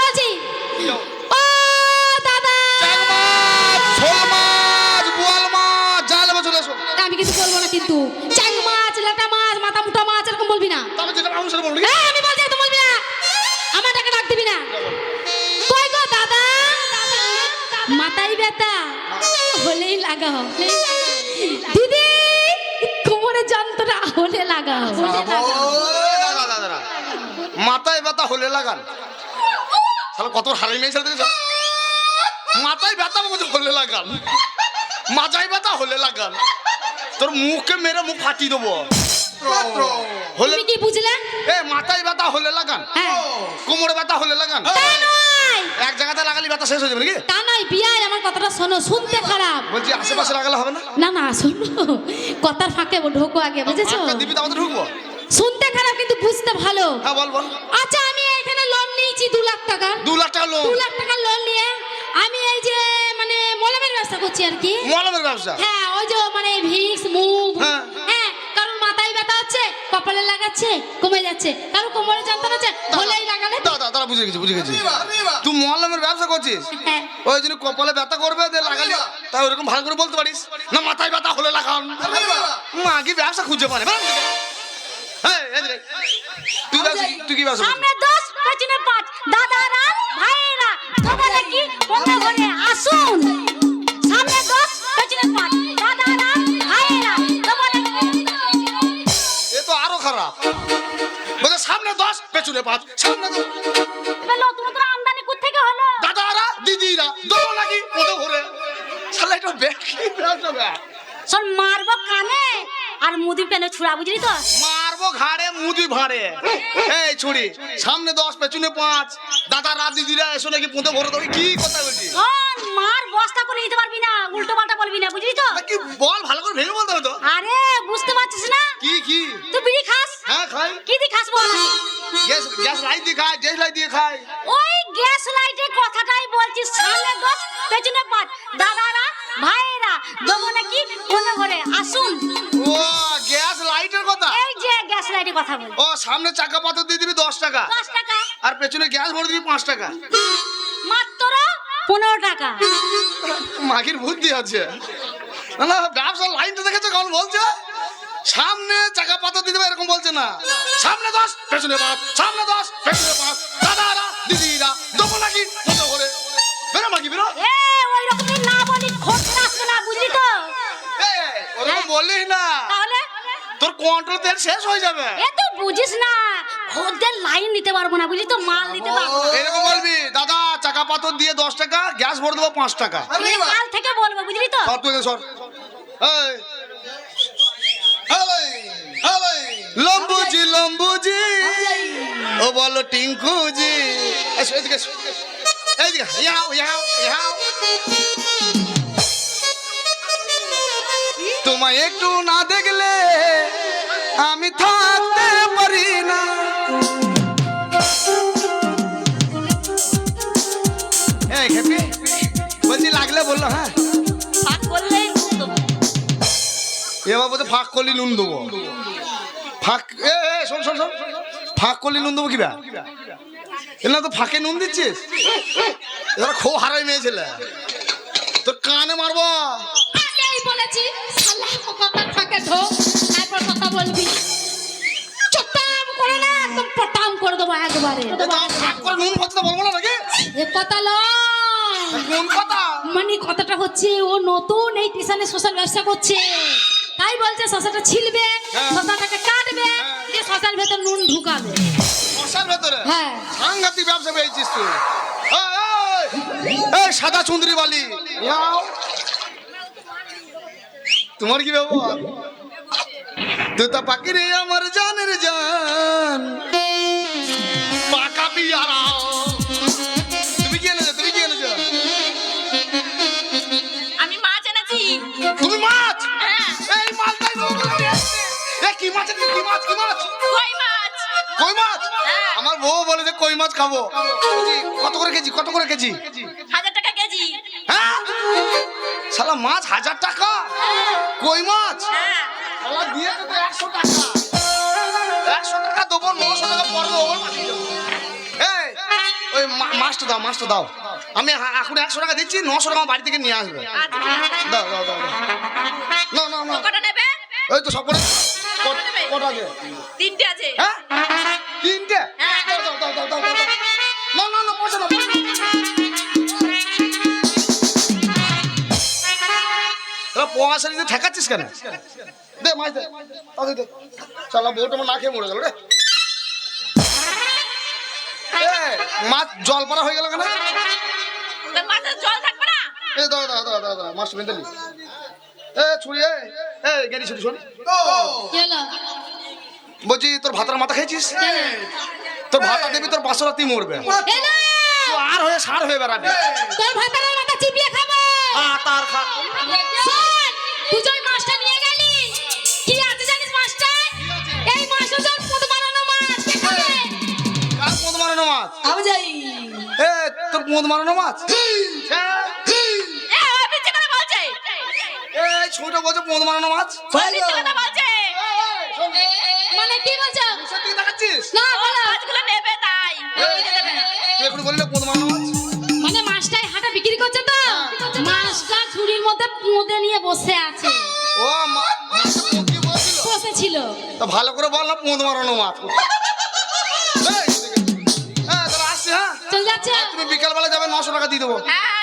বলছি ও দাদা। আমি কিছু বলব না কিন্তু। চাং মাছ লেটা মাছ মাথা মুটা মাছ এরকম বলবি না। আমি বলছি তো বলবি না। আমার টাকা ডাক দিবি না। কই গো দাদা? মাথায় ব্যথা। হলেই লাগাও। দিদি কোমরে যন্ত্রটা হলে লাগাও। মাথায় ব্যথা হলে লাগান। তাহলে কত হারাই মেয়ে ছেলে দেখেছ মাথায় ব্যথা বলছে হলে লাগান। মাথায় ব্যথা হলে লাগান। তোর মুখে মেরে মুখ ফাটিয়ে দেবো। হলে কি বুঝলে? এ মাথায় ব্যথা হলে লাগান। হ্যাঁ। কোমরে ব্যথা হলে লাগান। এক জায়গাতে লাগালি ব্যথা শেষ হয়ে যাবে নাকি? তা নয় বিয়াই আমার কথাটা শোনো শুনতে খারাপ। বলছি আশেপাশে লাগালে হবে না? না না শোনো। কথার ফাঁকে ঢোকো আগে বুঝেছ? দিবি তো আমাদের ঢুকবো। শুনতে খারাপ কিন্তু বুঝতে ভালো। হ্যাঁ বল বল। আচ্ছা লোন দু লাখ টাকা লোন নিয়ে আমি এই যে মানে মলমের ব্যবসা করছি আর কি। মলমের ব্যবসা? হ্যাঁ ওই যে মানে ভিক্স মুভ হ্যাঁ। হ্যাঁ কারণ মাথায় ব্যথা হচ্ছে কপালে লাগাচ্ছে কমে যাচ্ছে। কারণ কোমরে যন্ত্রণা হচ্ছে হলেই লাগালে দাদা দাদা বুঝে গেছি বুঝে গেছি। তুই মলমের ব্যবসা করছিস? হ্যাঁ। ওই জন্য কপালে ব্যথা করবে দিয়ে লাগালি তাই ওরকম ভালো করে বলতে পারিস? না মাথায় ব্যথা হলে লাগান মা কি ব্যবসা খুঁজে পারে। এই, তুই ব্যবসা তুই কি ব্যবসা? কি বন্ধ করে আসুন। সামনে দশ পেছনে পাঁচ দাদারা ভাইয়েরা তোমরা এ তো আরও খারাপ। বলছে সামনে দশ পেছনে পাঁচ। সামনে দশ। বলো তোমাদের আমদানি কোথেকে হলো? দাদারা দিদিরা দৌড় লাগি ওদের ঘুরে। শালা এটা ব্যাগ কি ব্যাগ। আর মুদি পেনে ছুড়া বুঝলি তো? মারবো ঘাড়ে মুদি ভাড়ে। এই ছুরি সামনে দশ পেছনে পাঁচ। দাদারা দিদিরা এসো নাকি পুঁতে ভরে দেবে? কি কথা বলছিস? শোন মার বস্তা করে নিতে পারবি না উল্টো পাল্টা বলবি না বুঝলি তো? কি বল ভালো করে ভেঙে বলতে তো। আরে বুঝতে পারছিস না? কি কি? তুই বিড়ি খাস? হ্যাঁ খাই। কি দি খাস বল? গ্যাস গ্যাস লাইট দিয়ে খাই গ্যাস লাইট দিয়ে খাই। ওই গ্যাস লাইটের কথাটাই বলছিস সামনে দশ পেছনে পাঁচ। দাদারা ভাইয়েরা দেবো নাকি করে আসুন। ও গ্যাস লাইটের কথা? এই যে গ্যাস লাইটের কথা বল। ও সামনে চাকা পাথর দিয়ে দিবি দশ টাকা। দশ টাকা। আর পেছনে গ্যাস ভরে দিবি টাকা। মাত্র পনেরো টাকা। মাগির বুদ্ধি আছে। না না ব্যবসা লাইনটা দেখেছ কেমন বলছে? সামনে চাকা দিয়ে দেবে এরকম বলছে না। সামনে দশ পেছনে পাঁচ। সামনে দশ পেছনে পাঁচ। দাদারা দিদিরা দেবো নাকি মতো করে বেরো মাগি বেরো। বললিস না? তাহলে? তোর কন্ট্রোল তেল শেষ হয়ে যাবে। এ তো বুঝিস না। খদ্দের লাইন নিতে পারব না বুঝলি তো মাল নিতে পারব না। এরকম বলবি দাদা চাকা পাথর দিয়ে দশ টাকা গ্যাস ভরে দেবো পাঁচ টাকা। আমি কাল থেকে বলব বুঝলি তো? সর তুই এখানে সর। এই, লম্বুজি লম্বুজি ও বলো টিঙ্কুজি। এসো এদিকে এসো। এইদিকে ইয়াও ইয়াও ইয়াও তোমায় একটু না দেখলে আমি থাকতে পারি না। বলছি লাগলে বলল হ্যাঁ। এবার বলতে ফাঁক করলি নুন দেবো। ফাঁক এ শোন শোন শোন। ফাঁক করলি নুন দেবো কিবা এলা তো ফাঁকে নুন দিচ্ছিস? এবার খো হারাই মেয়ে ছেলে তোর কানে মারবো। বলেছি কথার তারপর কথা বলবি। চটাম করে না একদম পটাম করে দেবো একবারে। এ কথা বলব না এ কথা লয় মানে কথাটা হচ্ছে ও নতুন এই স্টেশনে শশার ব্যবসা করছে। তাই বলছে শশাটা ছিলবে হ্যাঁ। শশাটাকে কাটবে হ্যাঁ। দিয়ে শশার ভেতর নুন ঢুকাবে। মশার ভেতরে? হ্যাঁ। সাংঘাতিক ব্যবসা পেয়েছিস তুই। এই, সাদা চুন্দরি বালি। তোমার কি ব্যবহার? তুই পাখি রে আমার জানের জান। পাকা পিয়ারা। তুমি কি এনেছো? তুমি কি এনেছো? আমি মাছ এনেছি। তুমি মাছ? হ্যাঁ। এই মাছটাই তো। এ কি মাছ এনেছো? কি মাছ? কি মাছ? কই মাছ? কই মাছ? হ্যাঁ। আমার বউ বলে যে কই মাছ খাব। কত করে কেজি? কত করে কেজি? হাজার টাকা কেজি। হ্যাঁ? শালা মাছ হাজার টাকা? কই মাছ? হ্যাঁ। শালা দিয়ে তো একশো টাকা। দেবো নশো টাকা পরে দেবো এই ওই ওই মাছটা দাও মাছটা দাও। আমি এখন একশো টাকা দিচ্ছি নশো টাকা বাড়ি থেকে নিয়ে আসবে। আচ্ছা দাও দাও দাও দাও। না না না। কটা নেবে? এই তো সব করে কটা আছে? তিনটে আছে। হ্যাঁ? তিনটে? হ্যাঁ। দাও দাও দাও দাও দাও দাও। না না না পয়সা দাও। পয়সা দিতে ঠেকাচ্ছিস কেন? দে মাছ দে চালা বউটা আমার না খেয়ে মরে গেল রে। মাছ জল পড়া হয়ে গেল কেন? থাকবে না। এ মাছ বেঁধে ছুরি ছুরি বলছি তোর ভাতার মাথা খেয়েছিস? তোর ভাতা দেবি তোর বাসরা তুই মরবে। আর হয়ে সার হয়ে বেড়াবি। তোর ভাতারের মাথা চিবিয়ে খাব। তার খা নিয়ে গেলি কি আছে জানিস মাছটা এই মাছ কে খাবে? কার মারানো মাছ আমি যাই এ তোর মারানো মাছ হ্যাঁ। বলছে মারানো মাছ মানে কি বলছো তাকাচ্ছিস না বলো নেবে তাই বললি পোঁদ মারানো মাছ ঝুড়ির মধ্যে পুঁদে নিয়ে বসে আছে। ও মা কি বলছিল বসেছিল? তো ভালো করে বল না মুদ মারানো মাছ এই, হ্যাঁ তাহলে আসছি হ্যাঁ? চল যাচ্ছে। তুমি বিকালবেলা যাবে নশো টাকা দিয়ে দেবো। হ্যাঁ।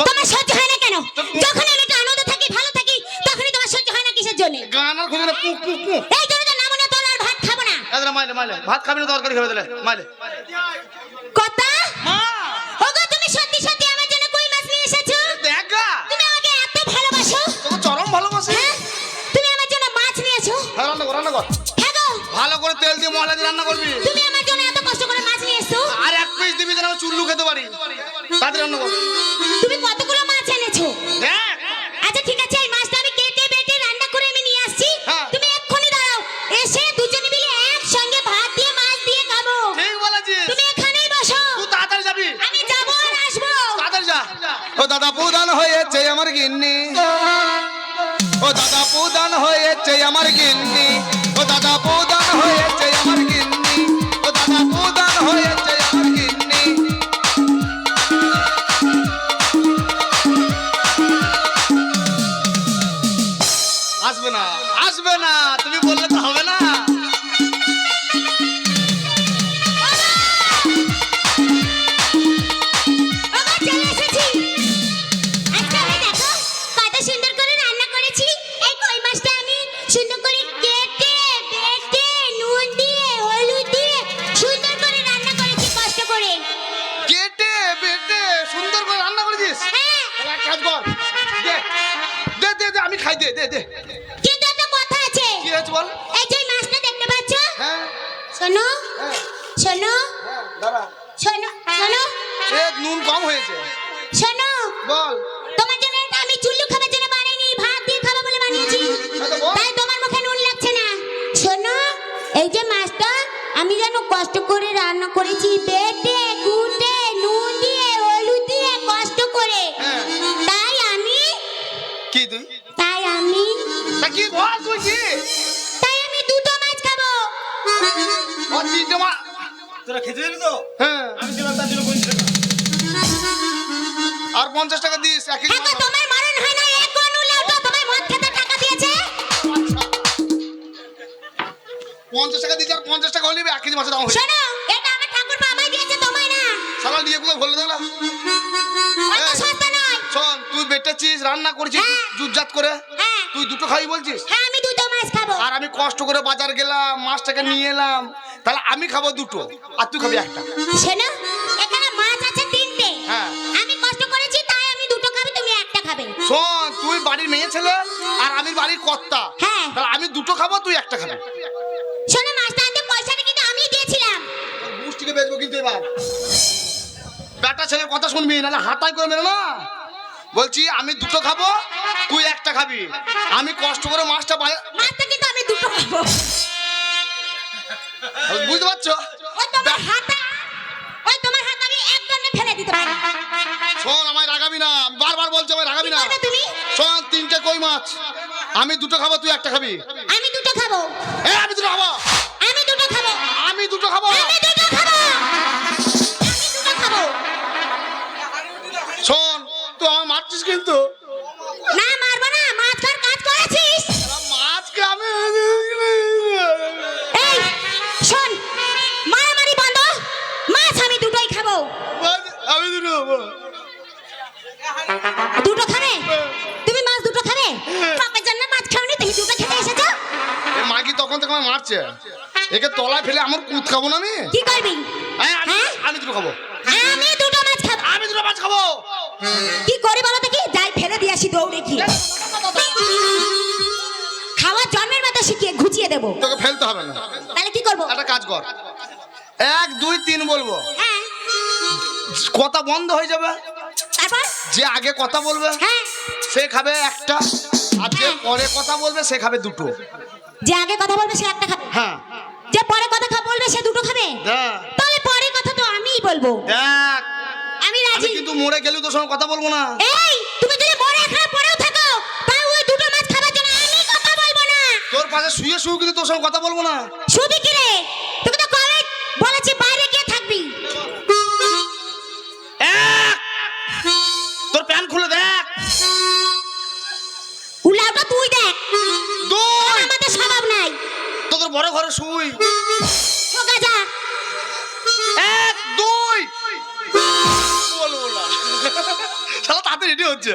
তোমার সহ্য হয় না কেন? যখন আমি একটু আনন্দ থাকি ভালো থাকি তখনই তোমার সহ্য হয় না কিসের জন্য? গান আর খুঁজে পুক পুক পুক এই জন্য তো নাম তোর আর ভাত খাব না। মাইলে মাইলে। ভাত খাবি না তরকারি খাবে তাহলে। মাইলে। হয়েছে আমার গিন্নি। ও দাদা প্রধান হয়েছে আমার গিন্নি। ও দাদা প্রধান হয়েছে আমার শোনো। শোনো শোনো। এ নুন কম হয়েছে। শোনো। বল। তোমার জন্য এটা আমি চুল্লু খাবার জন্য বানাইনি ভাত দিয়ে খাব বলে বানিয়েছি। হ্যাঁ। তাই তোমার মুখে নুন লাগছে না। শোনো এই যে মাছটা আমি যেন কষ্ট করে রান্না করেছি বেটে কুটে নুন দিয়ে হলুদ দিয়ে কষ্ট করে। হ্যাঁ। তাই আমি কি তুই? তাই আমি কি বল তুই কি? তাই আমি দুটো মাছ খাব। ও তিনটে তোরা খেতে দিবি তো? হ্যাঁ। আমি দিলাম তার জন্য পঞ্চাশ টাকা আর পঞ্চাশ টাকা দিস এক হ্যাঁ গো, মাছ। তোমার মরণ হয় না এক কোন উল্লেও তোমার মদ খেতে টাকা দিয়েছে। পঞ্চাশ টাকা দিস আর পঞ্চাশ টাকা হলে এক কেজি মাছের দাম হয়েছে এটা আমার ঠাকুর আমায় দিয়েছে তোমায় না। সালা দিয়ে গুলো ভুলে দিলাম অত এই। সস্তা নয়। শোন তুই বেটেছিস রান্না করেছিস হ্যাঁ। জুটজাত করে। হ্যাঁ। তুই দুটো খাবি বলছিস? হ্যাঁ আমি দুটো মাছ খাব। আর আমি কষ্ট করে বাজার গেলাম মাছটাকে নিয়ে এলাম। তাহলে আমি খাব দুটো আর তুই খাবি একটা। শোনো এখানে মাছ আছে তিনটে। হ্যাঁ। আমি কষ্ট করেছি তাই আমি দুটো খাবি তুমি একটা খাবে। শোন তুই বাড়ির মেয়ে ছেলে আর আমি বাড়ির কর্তা। হ্যাঁ। তাহলে আমি দুটো খাব তুই একটা খাবি। শোনো মাছটা আনতে পয়সাটা কিন্তু আমি দিয়েছিলাম। মুষ্টিকে বেচবো কিন্তু এবার। বেটা ছেলের কথা শুনবি নাহলে হাতাই করে মেরে না বলছি আমি দুটো খাব তুই একটা খাবি। আমি কষ্ট করে মাছটা মাছটা কিন্তু আমি দুটো খাব। বুঝতে পারছ? ওই তোমার হাতা ওই তোমার হাত আমি এক ফেলে দিতে পারি শোন আমায় রাগাবি না। আমি বারবার বলছি আমায় রাগাবি কি না। করবে তুমি? শোন তিনটে কই মাছ? আমি দুটো খাব তুই একটা খাবি? আমি দুটো খাব। এ আমি দুটো খাব। আমি দুটো খাব। আমি দুটো খাব। আমি দুটো খাব। আমি দুটো খাব। শোন তুই আমার মারছিস কিন্তু? আমায় মারছে। একে তলায় ফেলে আমার কুদ খাব না আমি? কি করবি? হ্যাঁ আমি- হ্যাঁ? দুটো খাব। আমি দুটো মাছ খাব। আমি দুটো মাছ খাব। কি করি বলো দেখি? যাই ফেলে দিয়ে আসি দৌড়ে কি খাওয়া জন্মের মতো শিখিয়ে ঘুচিয়ে দেবো। তোকে ফেলতে হবে না। তাহলে কি করব? একটা কাজ কর। এক দুই তিন বলব। হ্যাঁ। কথা বন্ধ হয়ে যাবে। তারপর? যে আগে কথা বলবে হ্যাঁ। সে খাবে একটা আর যে পরে কথা বলবে সে খাবে দুটো। যে আগে কথা বলবে সে একটা খাবে হ্যাঁ। যে পরে কথা বলবে সে দুটো খাবে? তাহলে পরে কথা তো আমিই বলব। দেখ। আমি আমি রাজি কিন্তু মরে গেলেও তোর সঙ্গে কথা বলব না। এই তুমি যদি মরে এখানে পড়েও থাকো তাও ওই দুটো মাছ খাবার জন্য আমি কথা বলব না। তোর পাশে শুয়ে শুয়ে কিন্তু তোর সঙ্গে কথা বলব না। শুবি কি রে? তুমি তো কবে বলেছি বাইরে গিয়ে থাকবি। তোর প্যান খুলে দেখ। উলাওটা তুই দেখ। বড় ঘরে শুই। এক দুই। বলব না তাড়াতাড়ি রেডি হচ্ছে।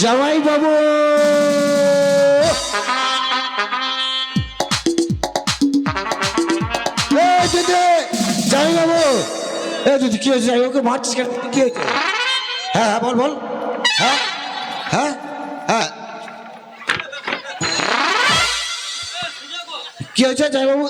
জামাই বাবু। জামাই বাবু। এ দিদি, কি হয়েছে? ওকে মারছিস কেন? কি হয়েছে? হ্যাঁ হ্যাঁ বল বল। হ্যাঁ হ্যাঁ হ্যাঁ। কি হয়েছে, জামাই বাবু?